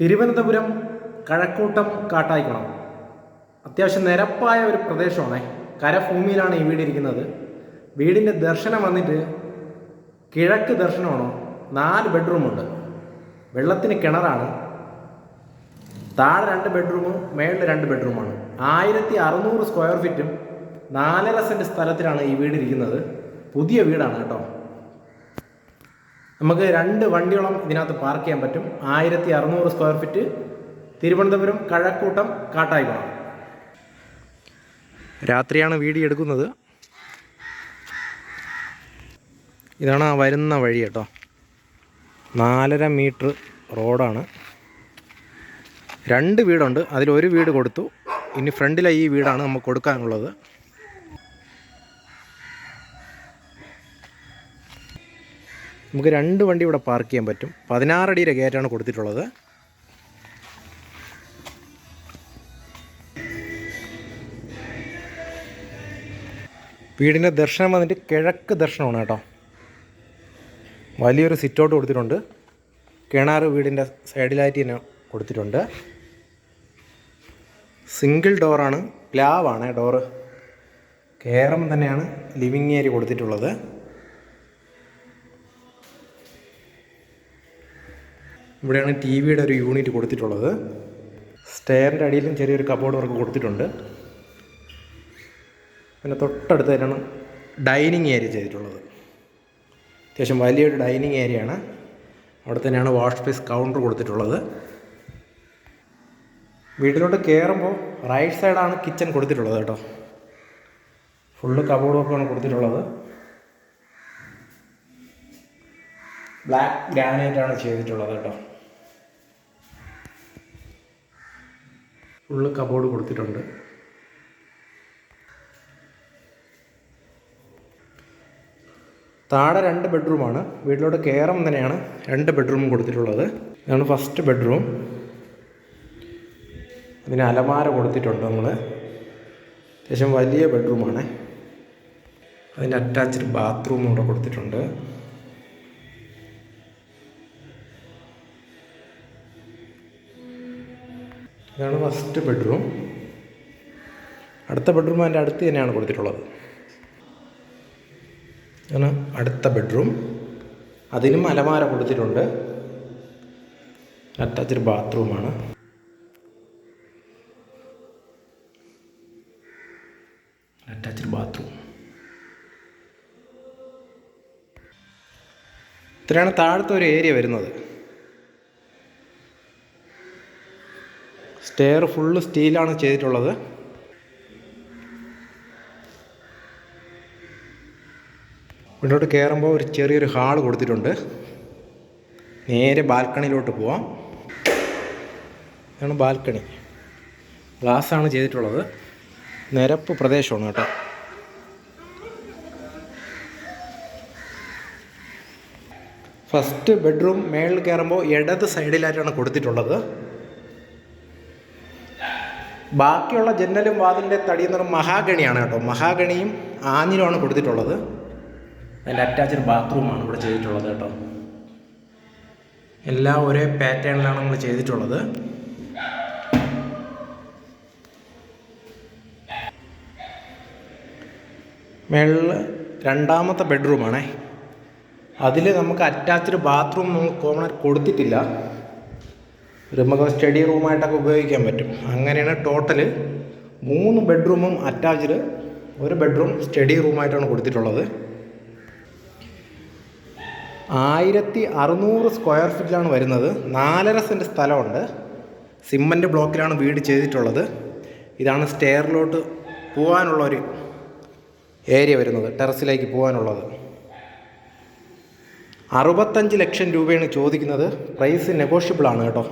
തിരുവനന്തപുരം കഴക്കൂട്ടം കാട്ടായിക്കുളം. അത്യാവശ്യം നിരപ്പായ ഒരു പ്രദേശമാണ്. കരഭൂമിയിലാണ് ഈ വീടിരിക്കുന്നത്. വീടിന്റെ ദർശനം വന്നിട്ട് കിഴക്ക് ദർശനമാണോ? നാല് ബെഡ്റൂമുണ്ട് വെള്ളത്തിന് കിണറാണ്. താഴെ രണ്ട് ബെഡ്റൂമും മേളിൽ രണ്ട് ബെഡ്റൂമാണ്. ആയിരത്തി അറുന്നൂറ് സ്ക്വയർ ഫീറ്റും നാലര സെന്റ് സ്ഥലത്തിലാണ് ഈ വീടിരിക്കുന്നത്. പുതിയ വീടാണ് കേട്ടോ. നമുക്ക് രണ്ട് വണ്ടിയോളം ഇതിനകത്ത് പാർക്ക് ചെയ്യാൻ പറ്റും. ആയിരത്തി അറുന്നൂറ് സ്ക്വയർ ഫീറ്റ് തിരുവനന്തപുരം കഴക്കൂട്ടം കാട്ടായിക്കുളം രാത്രിയാണ് വീഡിയോ എടുക്കുന്നത്. ഇതാണ് വരുന്ന വഴി കേട്ടോ. നാലര മീറ്റർ റോഡാണ്. രണ്ട് വീടുണ്ട്. അതിലൊരു വീട് കൊടുത്തു. ഇനി ഫ്രണ്ടിലെ ഈ വീടാണ് നമുക്ക് കൊടുക്കാനുള്ളത്. നമുക്ക് രണ്ട് വണ്ടി ഇവിടെ പാർക്ക് ചെയ്യാൻ പറ്റും. പതിനാറടിയുടെ ഗേറ്റാണ് കൊടുത്തിട്ടുള്ളത്. വീടിന്റെ ദർശനം വന്നിട്ട് കിഴക്ക് ദർശനമാണ് കേട്ടോ. വലിയൊരു സിറ്റൗട്ട് കൊടുത്തിട്ടുണ്ട്. കിണർ വീടിന്റെ സൈഡിലായിട്ട് തന്നെ കൊടുത്തിട്ടുണ്ട്. സിംഗിൾ ഡോറാണ് പ്ലാവാണ് ഡോറ് കയറുമ്പം തന്നെയാണ് ലിവിങ് ഏരിയ കൊടുത്തിട്ടുള്ളത്. ഇവിടെയാണ് ടി വിയുടെ ഒരു യൂണിറ്റ് കൊടുത്തിട്ടുള്ളത്. സ്റ്റെയറിന്റെ അടിയിലും ചെറിയൊരു കബോർഡ് വർക്ക് കൊടുത്തിട്ടുണ്ട്. പിന്നെ തൊട്ടടുത്ത് തന്നെയാണ് ഡൈനിങ് ഏരിയ ചെയ്തിട്ടുള്ളത്. അത്യാവശ്യം വലിയൊരു ഡൈനിങ് ഏരിയയാണ് അവിടെ തന്നെയാണ് വാഷ് സ്പേസ് കൗണ്ടർ കൊടുത്തിട്ടുള്ളത്. വീട്ടിലോട്ട് കയറുമ്പോൾ റൈറ്റ് സൈഡാണ് കിച്ചൺ കൊടുത്തിട്ടുള്ളത് കേട്ടോ. ഫുള്ള് കബോർഡ് വർക്കാണ് കൊടുത്തിട്ടുള്ളത്. ബ്ലാക്ക് ഗ്രാനൈറ്റ് ആണ് ചെയ്തിട്ടുള്ളത് കേട്ടോ. ഫുള്ള് കബോർഡ് കൊടുത്തിട്ടുണ്ട്. താഴെ രണ്ട് ബെഡ്റൂമാണ്. വീട്ടിലോട്ട് കയറും തന്നെയാണ് രണ്ട് ബെഡ്റൂം കൊടുത്തിട്ടുള്ളത്. ഇതാണ് ഫസ്റ്റ് ബെഡ്റൂം. ഇതിന് അലമാര കൊടുത്തിട്ടുണ്ട് നമ്മൾ അത്യാവശ്യം വലിയ ബെഡ്റൂമാണ്. അതിന്റെ അറ്റാച്ച്ഡ് ബാത്റൂം ഇവിടെ കൊടുത്തിട്ടുണ്ട്. ഇതാണ് ഫസ്റ്റ് ബെഡ്റൂം അടുത്ത ബെഡ്റൂം അതിന്റെ അടുത്ത് തന്നെയാണ് കൊടുത്തിട്ടുള്ളത്. ഇതാണ് അടുത്ത ബെഡ്റൂം അതിനും അലമാര കൊടുത്തിട്ടുണ്ട്. അറ്റാച്ച്ഡ് ബാത്റൂമാണ് അറ്റാച്ച്ഡ് ബാത്റൂം ഇത്രയാണ് താഴത്തെ ഒരു ഏരിയ വരുന്നത്. സ്റ്റെയർ ഫുള്ള് സ്റ്റീലാണ് ചെയ്തിട്ടുള്ളത്. മുന്നോട്ട് കയറുമ്പോൾ ഒരു ചെറിയൊരു ഹാൾ കൊടുത്തിട്ടുണ്ട്. നേരെ ബാൽക്കണിയിലോട്ട് പോവാം. ഇതാണ് ബാൽക്കണി. ഗ്ലാസ്സാണ് ചെയ്തിട്ടുള്ളത്. നിരപ്പ് പ്രദേശമാണ് കേട്ടോ. ഫസ്റ്റ് ബെഡ്റൂം മേളിൽ കയറുമ്പോൾ ഇടത് സൈഡിലായിട്ടാണ് കൊടുത്തിട്ടുള്ളത്. ബാക്കിയുള്ള ജനലും വാതിലിന്റെ തടി എന്ന് പറയുമ്പോൾ മഹാഗണിയാണ് കേട്ടോ. മഹാഗണിയും ആഞ്ഞിലുമാണ് കൊടുത്തിട്ടുള്ളത്. അതിന്റെ അറ്റാച്ച്ഡ് ബാത്റൂമാണ് ഇവിടെ ചെയ്തിട്ടുള്ളത് കേട്ടോ. എല്ലാം ഒരേ പാറ്റേണിലാണ് നമ്മൾ ചെയ്തിട്ടുള്ളത്. മേളിൽ രണ്ടാമത്തെ ബെഡ്റൂമാണേ അതിൽ നമുക്ക് അറ്റാച്ച്ഡ് ബാത്റൂം നമുക്ക് കോമൺ കൊടുത്തിട്ടില്ല. ഇത് നമുക്ക് സ്റ്റഡി റൂമായിട്ടൊക്കെ ഉപയോഗിക്കാൻ പറ്റും. അങ്ങനെയാണ് ടോട്ടൽ മൂന്ന് ബെഡ്റൂമും അറ്റാച്ച്ഡ് ഒരു ബെഡ്റൂം സ്റ്റഡി റൂമായിട്ടാണ് കൊടുത്തിട്ടുള്ളത്. ആയിരത്തി അറുന്നൂറ് സ്ക്വയർ ഫീറ്റിലാണ് വരുന്നത്. നാലര സെന്റ് സ്ഥലമുണ്ട്. സിമ്മന്റ് ബ്ലോക്കിലാണ് വീട് ചെയ്തിട്ടുള്ളത്. ഇതാണ് സ്റ്റെയറിലോട്ട് പോകാനുള്ള ഒരു ഏരിയ വരുന്നത്. ടെറസിലേക്ക് പോകാനുള്ളത് അറുപത്തഞ്ച് ലക്ഷം രൂപയാണ് ചോദിക്കുന്നത്. പ്രൈസ് നെഗോഷ്യബിൾ ആണ് കേട്ടോ.